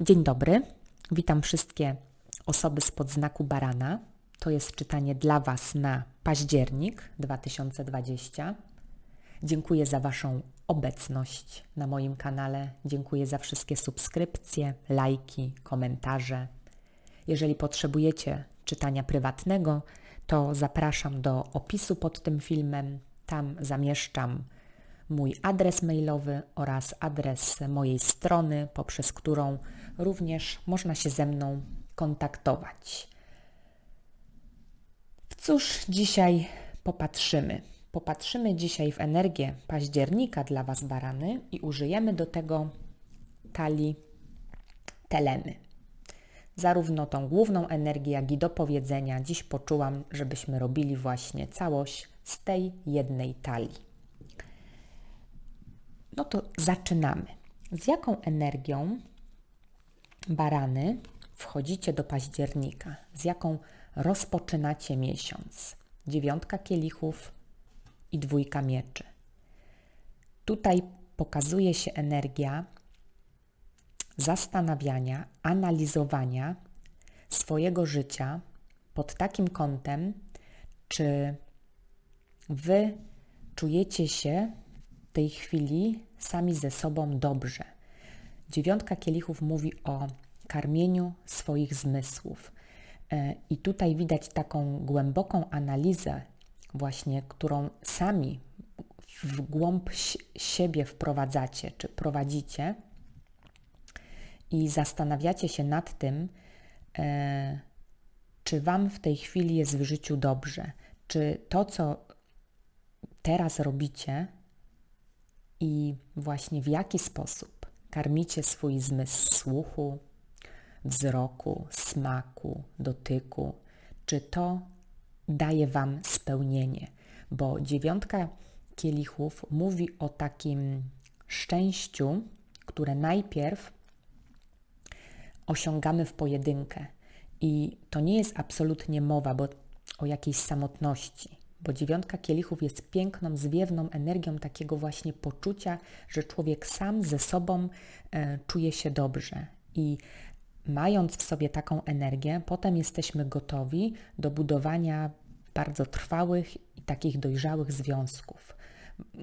Dzień dobry, witam wszystkie osoby spod znaku barana. To jest czytanie dla Was na październik 2020. Dziękuję za Waszą obecność na moim kanale. Dziękuję za wszystkie subskrypcje, lajki, komentarze. Jeżeli potrzebujecie czytania prywatnego, to zapraszam do opisu pod tym filmem. Tam zamieszczam mój adres mailowy oraz adres mojej strony, poprzez którą również można się ze mną kontaktować. W cóż dzisiaj popatrzymy? Popatrzymy dzisiaj w energię października dla Was, barany, i użyjemy do tego talii telemy. Zarówno tą główną energię, jak i do powiedzenia dziś poczułam, żebyśmy robili właśnie całość z tej jednej talii. No to zaczynamy. Z jaką energią barany wchodzicie do października? Z jaką rozpoczynacie miesiąc? Dziewiątka kielichów i dwójka mieczy. Tutaj pokazuje się energia zastanawiania, analizowania swojego życia pod takim kątem, czy wy czujecie się w tej chwili sami ze sobą dobrze. Dziewiątka kielichów mówi o karmieniu swoich zmysłów. E, I tutaj widać taką głęboką analizę, właśnie, którą sami w głąb siebie wprowadzacie, czy prowadzicie i zastanawiacie się nad tym, e, czy Wam w tej chwili jest w życiu dobrze, czy to, co teraz robicie, i właśnie w jaki sposób karmicie swój zmysł słuchu, wzroku, smaku, dotyku, czy to daje Wam spełnienie, bo dziewiątka kielichów mówi o takim szczęściu, które najpierw osiągamy w pojedynkę. I to nie jest absolutnie mowa bo o jakiejś samotności, bo dziewiątka kielichów jest piękną, zwiewną energią takiego właśnie poczucia, że człowiek sam ze sobą e, czuje się dobrze. I mając w sobie taką energię, potem jesteśmy gotowi do budowania bardzo trwałych i takich dojrzałych związków,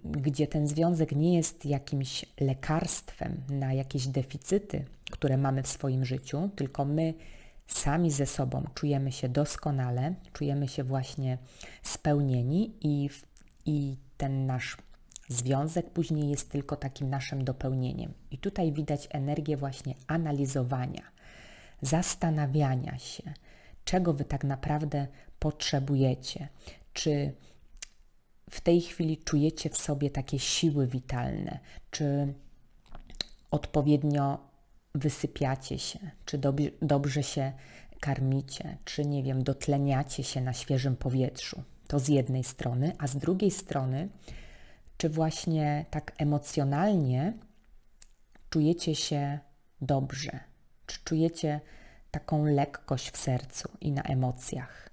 gdzie ten związek nie jest jakimś lekarstwem na jakieś deficyty, które mamy w swoim życiu, tylko my sami ze sobą czujemy się doskonale, czujemy się właśnie spełnieni i, i ten nasz związek później jest tylko takim naszym dopełnieniem. I tutaj widać energię właśnie analizowania, zastanawiania się, czego wy tak naprawdę potrzebujecie. Czy w tej chwili czujecie w sobie takie siły witalne, czy odpowiednio wysypiacie się, czy dobrze, dobrze się karmicie, czy nie wiem, dotleniacie się na świeżym powietrzu. To z jednej strony, a z drugiej strony, czy właśnie tak emocjonalnie czujecie się dobrze, czy czujecie taką lekkość w sercu i na emocjach.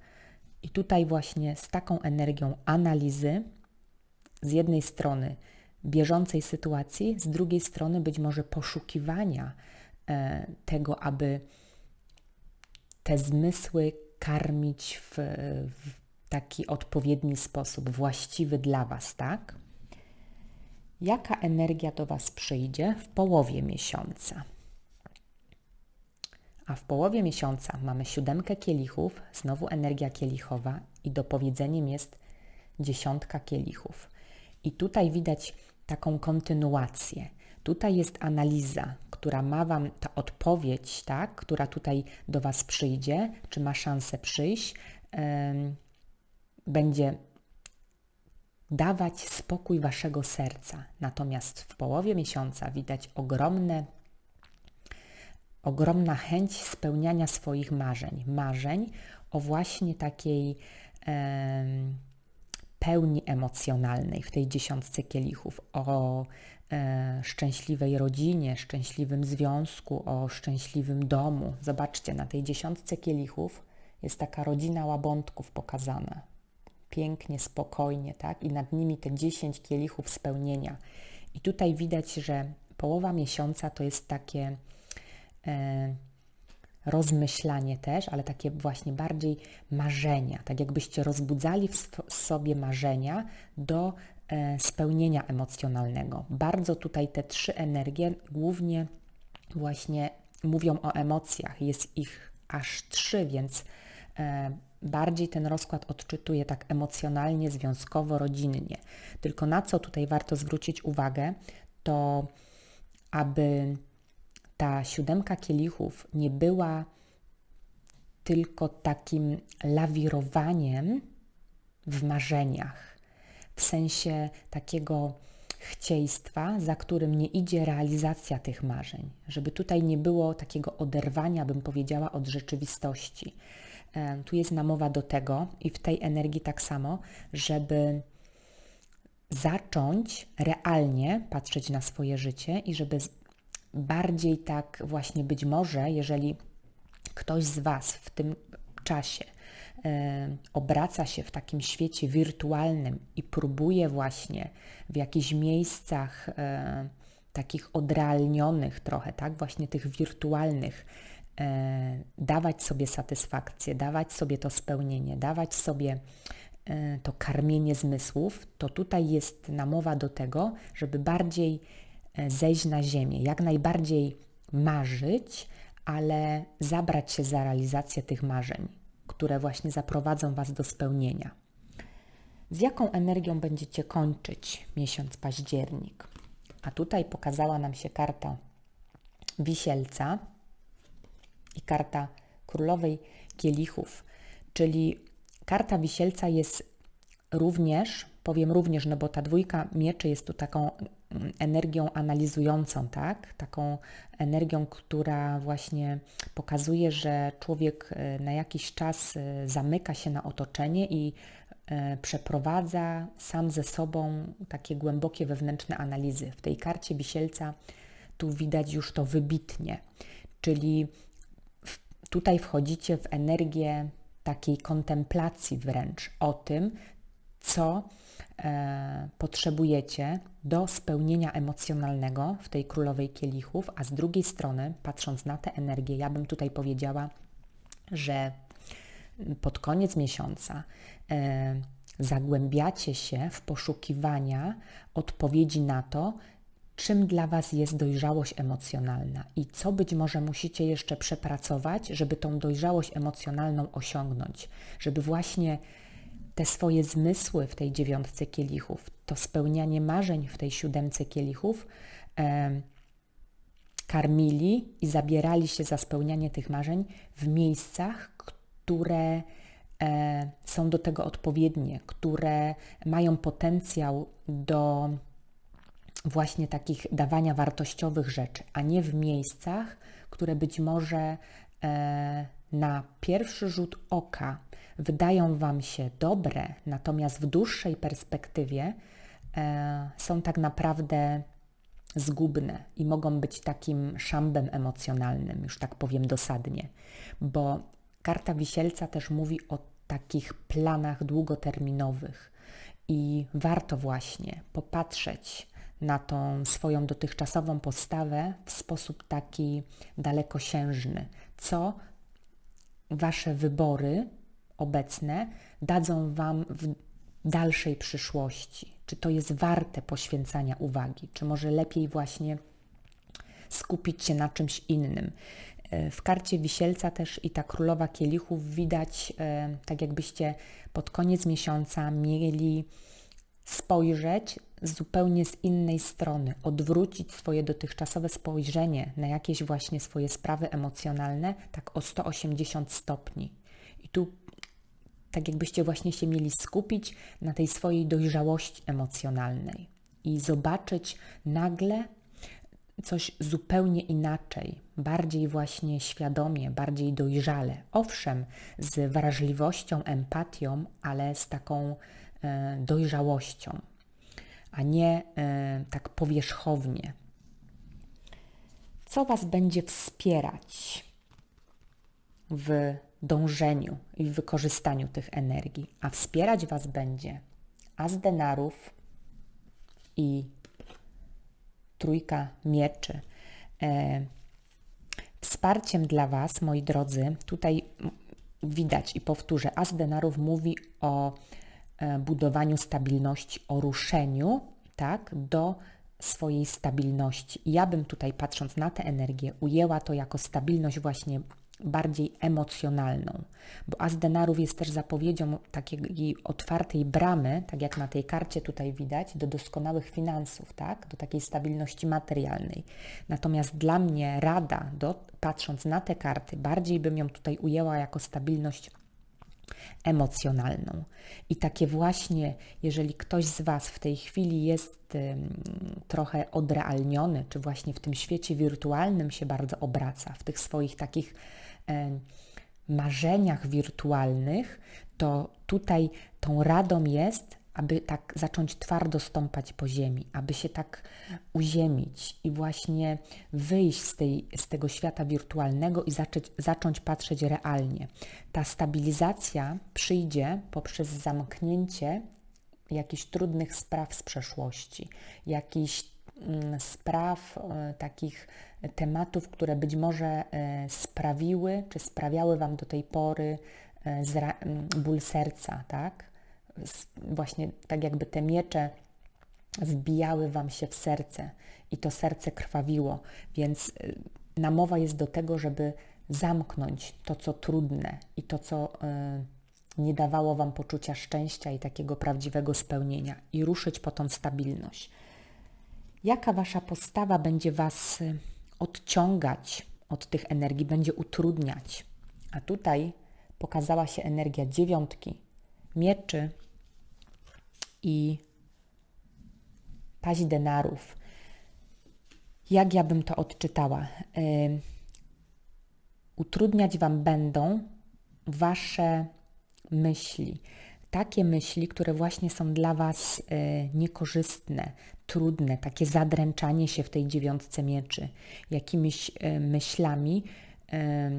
I tutaj właśnie z taką energią analizy, z jednej strony bieżącej sytuacji, z drugiej strony być może poszukiwania tego, aby te zmysły karmić w, w taki odpowiedni sposób, właściwy dla Was, tak? Jaka energia do Was przyjdzie w połowie miesiąca? A w połowie miesiąca mamy siódemkę kielichów, znowu energia kielichowa i dopowiedzeniem jest dziesiątka kielichów. I tutaj widać taką kontynuację. Tutaj jest analiza, która ma Wam ta odpowiedź, tak, która tutaj do Was przyjdzie, czy ma szansę przyjść, yy, będzie dawać spokój Waszego serca. Natomiast w połowie miesiąca widać ogromne, ogromna chęć spełniania swoich marzeń. Marzeń o właśnie takiej yy, pełni emocjonalnej w tej dziesiątce kielichów, o e, szczęśliwej rodzinie, szczęśliwym związku, o szczęśliwym domu. Zobaczcie, na tej dziesiątce kielichów jest taka rodzina łabądków pokazana. Pięknie, spokojnie, tak? I nad nimi te dziesięć kielichów spełnienia. I tutaj widać, że połowa miesiąca to jest takie e, rozmyślanie też, ale takie właśnie bardziej marzenia, tak jakbyście rozbudzali w sobie marzenia do e, spełnienia emocjonalnego. Bardzo tutaj te trzy energie głównie właśnie mówią o emocjach. Jest ich aż trzy, więc e, bardziej ten rozkład odczytuje tak emocjonalnie, związkowo, rodzinnie. Tylko na co tutaj warto zwrócić uwagę, to aby ta siódemka kielichów nie była tylko takim lawirowaniem w marzeniach, w sensie takiego chcieństwa, za którym nie idzie realizacja tych marzeń, żeby tutaj nie było takiego oderwania, bym powiedziała, od rzeczywistości. Tu jest namowa do tego i w tej energii tak samo, żeby zacząć realnie patrzeć na swoje życie i żeby bardziej tak właśnie być może, jeżeli ktoś z Was w tym czasie e, obraca się w takim świecie wirtualnym i próbuje właśnie w jakichś miejscach e, takich odrealnionych trochę, tak, właśnie tych wirtualnych, e, dawać sobie satysfakcję, dawać sobie to spełnienie, dawać sobie to karmienie zmysłów, to tutaj jest namowa do tego, żeby bardziej zejść na ziemię, jak najbardziej marzyć, ale zabrać się za realizację tych marzeń, które właśnie zaprowadzą Was do spełnienia. Z jaką energią będziecie kończyć miesiąc październik? A tutaj pokazała nam się karta wisielca i karta królowej kielichów, czyli karta wisielca jest również, powiem również, no bo ta dwójka mieczy jest tu taką energią analizującą, tak? Taką energią, która właśnie pokazuje, że człowiek e, na jakiś czas e, zamyka się na otoczenie i e, przeprowadza sam ze sobą takie głębokie wewnętrzne analizy. W tej karcie wisielca tu widać już to wybitnie, czyli tutaj wchodzicie w energię takiej kontemplacji wręcz o tym, co e, potrzebujecie do spełnienia emocjonalnego w tej królowej kielichów, a z drugiej strony, patrząc na tę energię, ja bym tutaj powiedziała, że pod koniec miesiąca e, zagłębiacie się w poszukiwania odpowiedzi na to, czym dla Was jest dojrzałość emocjonalna i co być może musicie jeszcze przepracować, żeby tą dojrzałość emocjonalną osiągnąć, żeby właśnie te swoje zmysły w tej dziewiątce kielichów, to spełnianie marzeń w tej siódemce kielichów, e, karmili i zabierali się za spełnianie tych marzeń w miejscach, które e, są do tego odpowiednie, które mają potencjał do właśnie takich dawania wartościowych rzeczy, a nie w miejscach, które być może e, na pierwszy rzut oka wydają Wam się dobre, natomiast w dłuższej perspektywie e, są tak naprawdę zgubne i mogą być takim szambem emocjonalnym, już tak powiem dosadnie, bo karta wisielca też mówi o takich planach długoterminowych i warto właśnie popatrzeć na tą swoją dotychczasową postawę w sposób taki dalekosiężny, co Wasze wybory obecne dadzą Wam w dalszej przyszłości. Czy to jest warte poświęcania uwagi, czy może lepiej właśnie skupić się na czymś innym. E, w karcie wisielca też i ta królowa kielichów widać, e, tak jakbyście pod koniec miesiąca mieli spojrzeć zupełnie z innej strony, odwrócić swoje dotychczasowe spojrzenie na jakieś właśnie swoje sprawy emocjonalne tak o 180 stopni. I tu tak jakbyście właśnie się mieli skupić na tej swojej dojrzałości emocjonalnej i zobaczyć nagle coś zupełnie inaczej, bardziej właśnie świadomie, bardziej dojrzale. Owszem, z wrażliwością, empatią, ale z taką e, dojrzałością, a nie e, tak powierzchownie. Co Was będzie wspierać w dążeniu i wykorzystaniu tych energii, a wspierać Was będzie as denarów i trójka mieczy. E, wsparciem dla Was, moi drodzy, tutaj widać i powtórzę, As denarów mówi o e, budowaniu stabilności, o ruszeniu tak, do swojej stabilności. ja bym tutaj, patrząc na tę energię, ujęła to jako stabilność właśnie bardziej emocjonalną, bo as denarów jest też zapowiedzią takiej otwartej bramy, tak jak na tej karcie tutaj widać, do doskonałych finansów, tak? do takiej stabilności materialnej. Natomiast dla mnie rada, do, patrząc na te karty, bardziej bym ją tutaj ujęła jako stabilność emocjonalną. I takie właśnie, jeżeli ktoś z Was w tej chwili jest trochę odrealniony, czy właśnie w tym świecie wirtualnym się bardzo obraca, w tych swoich takich marzeniach wirtualnych, to tutaj tą radą jest, aby tak zacząć twardo stąpać po ziemi, aby się tak uziemić i właśnie wyjść z, tej, z tego świata wirtualnego i zacząć, zacząć patrzeć realnie. Ta stabilizacja przyjdzie poprzez zamknięcie jakichś trudnych spraw z przeszłości, jakichś spraw, e, takich tematów, które być może e, sprawiły, czy sprawiały Wam do tej pory e, ból serca, tak? Właśnie tak jakby te miecze wbijały Wam się w serce i to serce krwawiło, więc namowa jest do tego, żeby zamknąć to, co trudne i to, co nie dawało Wam poczucia szczęścia i takiego prawdziwego spełnienia i ruszyć po tą stabilność. Jaka Wasza postawa będzie Was y, odciągać od tych energii, będzie utrudniać? A tutaj pokazała się energia dziewiątki, mieczy i paź denarów. Jak ja bym to odczytała? Yy, utrudniać Wam będą Wasze myśli. Takie myśli, które właśnie są dla Was e, niekorzystne, trudne, takie zadręczanie się w tej dziewiątce mieczy, jakimiś e, myślami, e,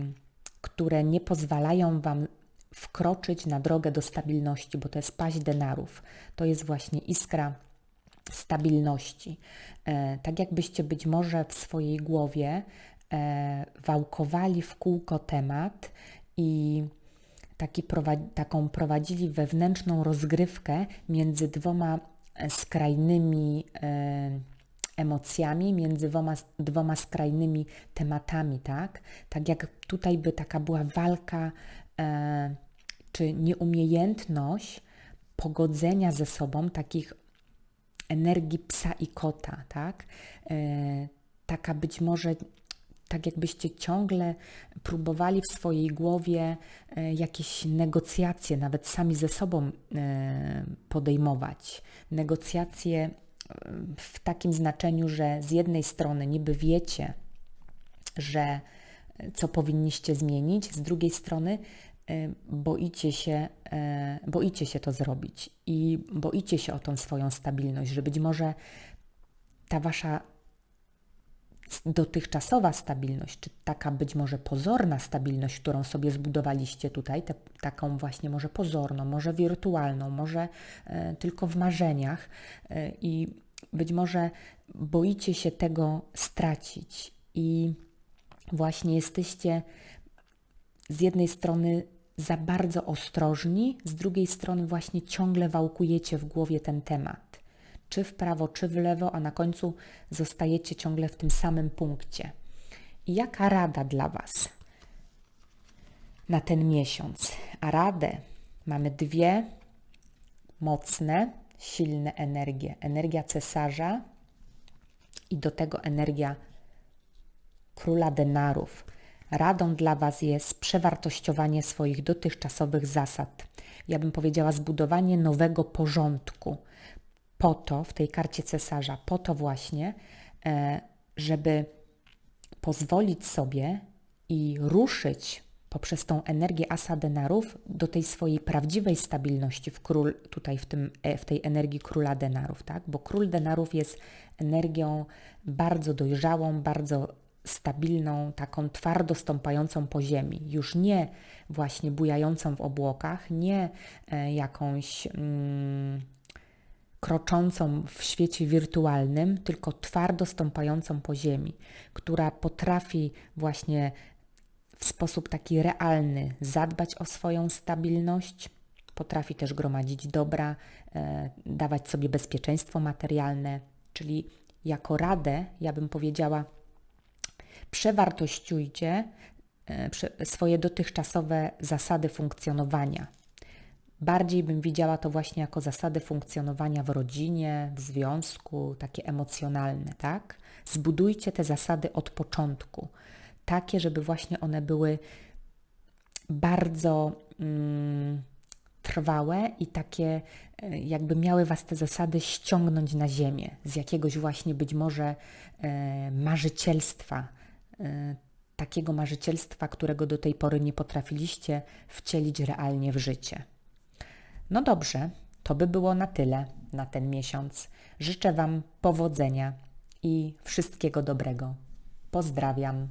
które nie pozwalają Wam wkroczyć na drogę do stabilności, bo to jest paść denarów, to jest właśnie iskra stabilności. Tak jakbyście być może w swojej głowie wałkowali w kółko temat i taki taką prowadzili wewnętrzną rozgrywkę między dwoma e, skrajnymi e, emocjami, między dwoma, dwoma skrajnymi tematami, tak? Tak jak tutaj by taka była walka e, czy nieumiejętność pogodzenia ze sobą takich energii psa i kota, tak? Taka być może tak jakbyście ciągle próbowali w swojej głowie e, jakieś negocjacje, nawet sami ze sobą e, podejmować. Negocjacje e, w takim znaczeniu, że z jednej strony niby wiecie, że co powinniście zmienić, z drugiej strony boicie się, boicie się to zrobić i boicie się o tą swoją stabilność, że być może ta wasza dotychczasowa stabilność, czy taka być może pozorna stabilność, którą sobie zbudowaliście tutaj, te, taką właśnie może pozorną, może wirtualną, może e, tylko w marzeniach e, i być może boicie się tego stracić. I właśnie jesteście z jednej strony za bardzo ostrożni, z drugiej strony właśnie ciągle wałkujecie w głowie ten temat czy w prawo, czy w lewo, a na końcu zostajecie ciągle w tym samym punkcie. I jaka rada dla Was na ten miesiąc? A radę mamy dwie mocne, silne energie. Energia cesarza i do tego energia króla denarów. Radą dla Was jest przewartościowanie swoich dotychczasowych zasad. Ja bym powiedziała zbudowanie nowego porządku, po to, w tej karcie cesarza, po to właśnie, e, żeby pozwolić sobie i ruszyć poprzez tą energię asa denarów do tej swojej prawdziwej stabilności w król, tutaj w, tym, e, w tej energii króla denarów, tak? Bo król denarów jest energią bardzo dojrzałą, bardzo stabilną, taką twardo stąpającą po ziemi, już nie właśnie bujającą w obłokach, nie e, jakąś mm, kroczącą w świecie wirtualnym, tylko twardo stąpającą po ziemi, która potrafi właśnie w sposób taki realny zadbać o swoją stabilność. Potrafi też gromadzić dobra, e, dawać sobie bezpieczeństwo materialne, czyli jako radę, ja bym powiedziała, przewartościujcie e, swoje dotychczasowe zasady funkcjonowania. Bardziej bym widziała to właśnie jako zasady funkcjonowania w rodzinie, w związku, takie emocjonalne, tak? Zbudujcie te zasady od początku, takie, żeby właśnie one były bardzo mm, trwałe i takie, e, jakby miały Was te zasady ściągnąć na ziemię z jakiegoś właśnie być może e, marzycielstwa, e, takiego marzycielstwa, którego do tej pory nie potrafiliście wcielić realnie w życie. No dobrze, to by było na tyle na ten miesiąc. Życzę Wam powodzenia i wszystkiego dobrego. Pozdrawiam.